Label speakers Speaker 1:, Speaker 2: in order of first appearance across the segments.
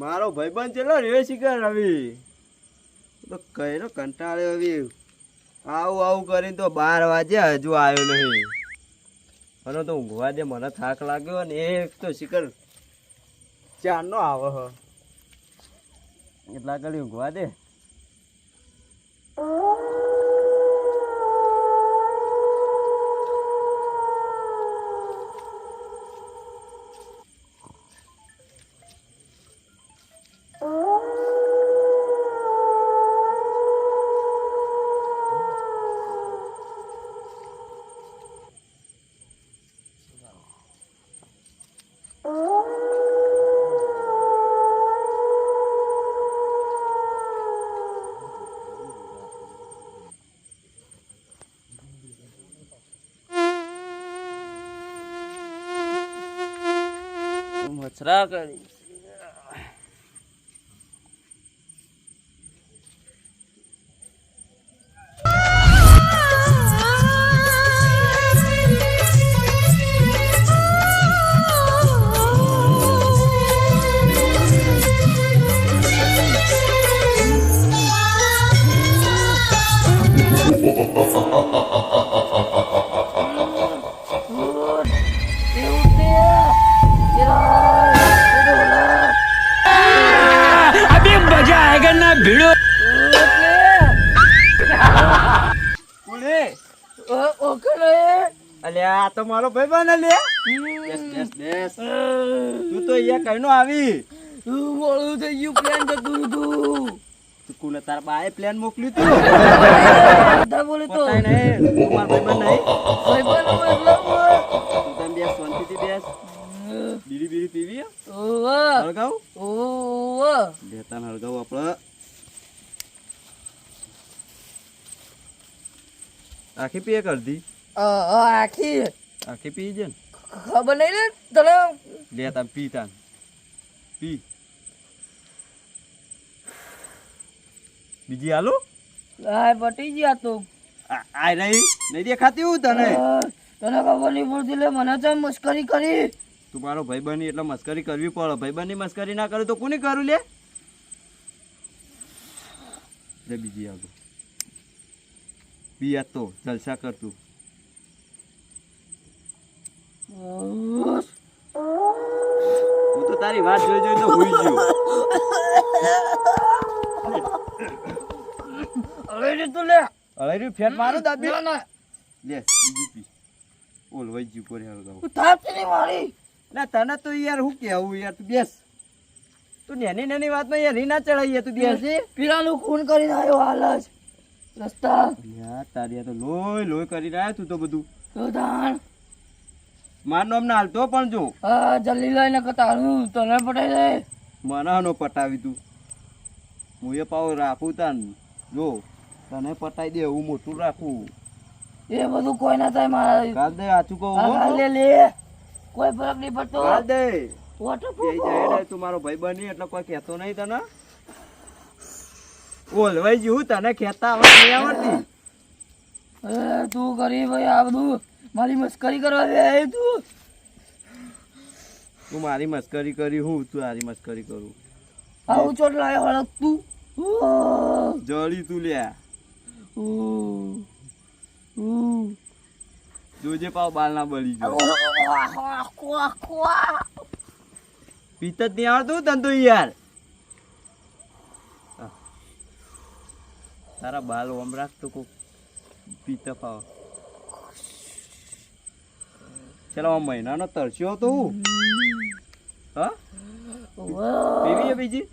Speaker 1: ભાઈબંધ ચેલો રે શિખર રવિ તો કઈનો કંટાળ્યો હવે આવું આવું કરીને તો બાર વાગે હજુ આવ્યો નહીં. મને તો ઊંઘવા દે, મને થાક લાગ્યો ને એક તો શિખર ચારનો આવે હ. એટલા કરી ઊંઘવા દે. મચ્છરા કરી આ તો મારો ભાઈ બને લે. બેસ બેસ બેસ તું તો અહીંયા કઈનો આવી.
Speaker 2: મોડું થઈ ગયું પ્લાન જતું
Speaker 1: તું કુને તારા બાએ પ્લાન મોકલ્યું તું?
Speaker 2: બધા બોલે તો.
Speaker 1: નહીં તું મારો ભાઈ નહીં.
Speaker 2: ભાઈ બોલ.
Speaker 1: તું તને બેસ શાંતિથી બેસ. બીડી બીડી પીવી
Speaker 2: ઓવા
Speaker 1: હળગાવ?
Speaker 2: ઓવા
Speaker 1: બેતાન હળગાવ આપણે. આખી પીએ કરી
Speaker 2: આ આખી
Speaker 1: આખી પી છે ને?
Speaker 2: ખબર નહીં રે તને?
Speaker 1: લે તાન પી તાન. પી. બીજી હાલો?
Speaker 2: આ પટી ગયા તો.
Speaker 1: આ રહી? નહીં દેખાતી હું તને?
Speaker 2: તને ખબર નહીં પડતી લે મને તો મસ્કરી કરી?
Speaker 1: તું મારો ભાઈ બની એટલે મસ્કરી કરવી પડે. ભાઈ બની મસ્કરી ના કરે તો કોને કરું લે? લે બીજી આગળ પી આ તો જલસા કર તું હું તો તારી વાત જોઈ જોઈ તો ભૂલી ગયો.
Speaker 2: હવે રે તું લે.
Speaker 1: અરે ફેર મારો
Speaker 2: દાદી.
Speaker 1: લે બીજી પી. ઓલવાઈ ગયું કોરે હળગાવું
Speaker 2: તું થાપી ની મારી.
Speaker 1: ના તને તો યાર હું કેવું યાર તું બેસ. તું નેની નેની વાતમાં યાર ના ચડાઈએ તું બેસ.
Speaker 2: પીરાનું ખૂન કરીને આવ્યો હાલ જ. રસ્તા.
Speaker 1: યાર તારી તો લોય લોય કરીને આવ્યો તું તો બધું.
Speaker 2: તો દાણ
Speaker 1: માર નામ ના હાલતો પણ જો.
Speaker 2: હા જલ્દી લઈને કતાળું તને પટાઈ દે.
Speaker 1: મનાનો પટાવી તું. હું એ પાવ રાખું તાન. જો તને પટાઈ દે એવું મોટું રાખું.
Speaker 2: એ બધું કોઈ ના થાય મારા
Speaker 1: કાલ દે આચું કહું હો.
Speaker 2: લે લે. કોઈ ફરક નહીં પડતો.
Speaker 1: કાલ દે.
Speaker 2: વોટર
Speaker 1: જાય તું મારો ભાઈ બની એટલે કોઈ કહેતો નહીં તને. ઓલવાઈ જેવું તને કહેતા આવડતી.
Speaker 2: તું ભાઈ આ બધું. મારી મસ્કરી કરવા બે તું.
Speaker 1: તું મારી મસ્કરી કરી હું તું મારી મસ્કરી કરું.
Speaker 2: આવું ચોટ લાયો હળક તું
Speaker 1: જળી તું લ્યા. જોજે પાવ બાલ ના બળી ગયો
Speaker 2: ક્વાહ, ક્વાહ, ક્વાહ.
Speaker 1: પીત જ નહીં આવડતું તને તો યાર. હા. તારા બાલ ઓમ રાખતો કોક પીત પાવ. ચાલો મહિનાનો તરસ્યો હતો હું. હા? પીવી બીજી.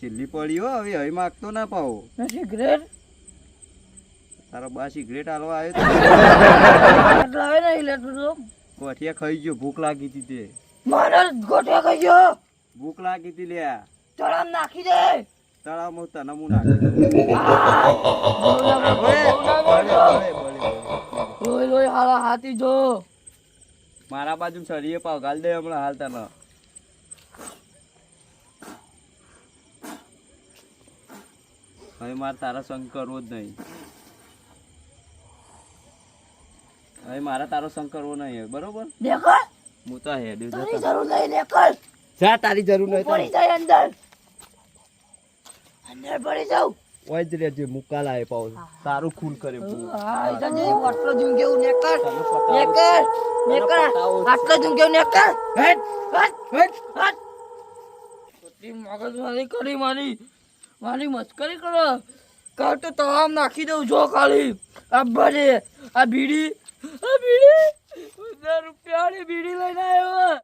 Speaker 1: છેલ્લી પડી હો હવે હવે માગતો ના પાવો.
Speaker 2: સિગરેટ?
Speaker 1: તારો બા સિગરેટ હાલવા આવ્યો ગોઠિયા ખાઈ ગયો ભૂખ લાગી હતી તે.
Speaker 2: મારે ગોઠિયા ખાઈ ગયો.
Speaker 1: ભૂખ લાગી હતી લ્યા.
Speaker 2: તળાવ નાખી દે.
Speaker 1: તળાવમાં તને હું નાખી મારા બાજુ સરીએ પાવ ગાલ દે હમણાં હાલ તને હવે મારે તારા સંગ કરવો જ નહીં. હવે મારે તારો સંગ કરવો નહીં બરોબર? હું તો હેડ્યું
Speaker 2: તારી જરૂર નહીં દેખાય
Speaker 1: જા તારી જરૂર નહીં
Speaker 2: પડી જાય અંદર. અંદર પડી જાઉં.
Speaker 1: ઓય જ રહેજે મુકા લાવે પાઉ સારું ખૂન કરે
Speaker 2: આટલો ઝુંકેવું ને કર
Speaker 1: તને
Speaker 2: ને
Speaker 1: પતાવું
Speaker 2: કર ને
Speaker 1: તને
Speaker 2: કર
Speaker 1: પતાવું. છું.
Speaker 2: આટલો ઝુંકેવું ને કર હેટ હેટ હટ હટ ખોટી મગજમારી કરી મારી. મારી મસ્કરી કરો. કાલ તો તમામ નાખી દઉં જો ખાલી. આ ભરે આ બીડી આ બીડી. 100 રૂપિયાની બીડી લઈને આવ્યો.